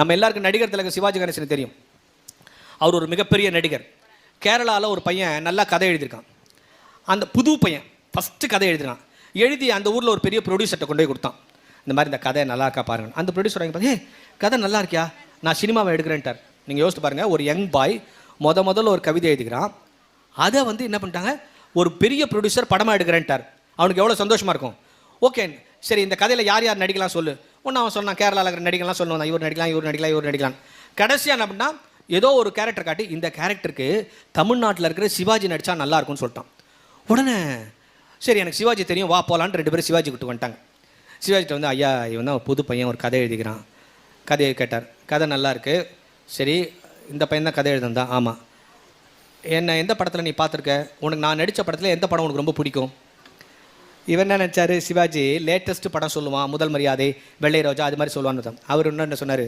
நம்ம எல்லாருக்கும் நடிகர் திலகம் சிவாஜி கணேசன் தெரியும். அவர் ஒரு மிகப்பெரிய நடிகர். கேரளாவில் ஒரு பையன் நல்லா கதை எழுதியிருக்கான். அந்த புது பையன் ஃபஸ்ட்டு கதை எழுதினான் எழுதி அந்த ஊரில் ஒரு பெரிய ப்ரொடியூசர்கிட்ட கொண்டு போய் கொடுத்தான். இந்த மாதிரி இந்த கதை நல்லா இருக்கா பாருங்க. அந்த ப்ரொடியூசர் வாங்கி பார்த்து ஏ கதை நல்லா இருக்கியா? நான் சினிமாவை எடுக்கிறேன்ட்டார். நீங்கள் யோசிச்சு பாருங்கள் ஒரு யங் பாய் முத முதல்ல ஒரு கவிதை எழுதுகிறான் அதை வந்து என்ன பண்ணிட்டாங்க? ஒரு பெரிய ப்ரொடியூசர் படமாக எடுக்கிறேன்ட்டார். அவனுக்கு எவ்வளோ சந்தோஷமாக இருக்கும். ஓகே சரி இந்த கதையில் யார் யார் நடிக்கலாம் சொல்லு. ஒன்று அவன் சொன்னான் கேரளாவில் இருக்கிற நடிகலாம் சொல்லுவான் இவர் நடிக்கலாம் இவர் நடிக்கலாம் இவர் நடிக்கலாம். கடைசியாக என்ன அப்படின்னா ஏதோ ஒரு கேரக்டர் காட்டி இந்த கேரக்டருக்கு தமிழ்நாட்டில் இருக்கிற சிவாஜி நடித்தா நல்லா இருக்கும்னு சொல்லிட்டான். உடனே சரி எனக்கு சிவாஜி தெரியும் வா போகலான்னு ரெண்டு பேரும் சிவாஜி கிட்ட வந்துட்டாங்க. சிவாஜிட்ட வந்து ஐயா இவன் தான் ஒரு புது பையன் ஒரு கதை எழுதிக்கிறான். கதையை கேட்டார். கதை நல்லாருக்கு சரி இந்த பையன் தான் கதை எழுதுந்தான் ஆமாம் என்ன எந்த படத்தில் நீ பார்த்துருக்க? உனக்கு நான் நடித்த படத்தில் எந்த படம் உனக்கு ரொம்ப பிடிக்கும்? இவர் என்ன நினச்சாரு சிவாஜி? லேட்டஸ்ட் படம் சொல்லுவான் முதல் மரியாதை வெள்ளை ரோஜா அது மாதிரி சொல்லுவான்னு அவர் இன்னும் என்ன சொன்னார்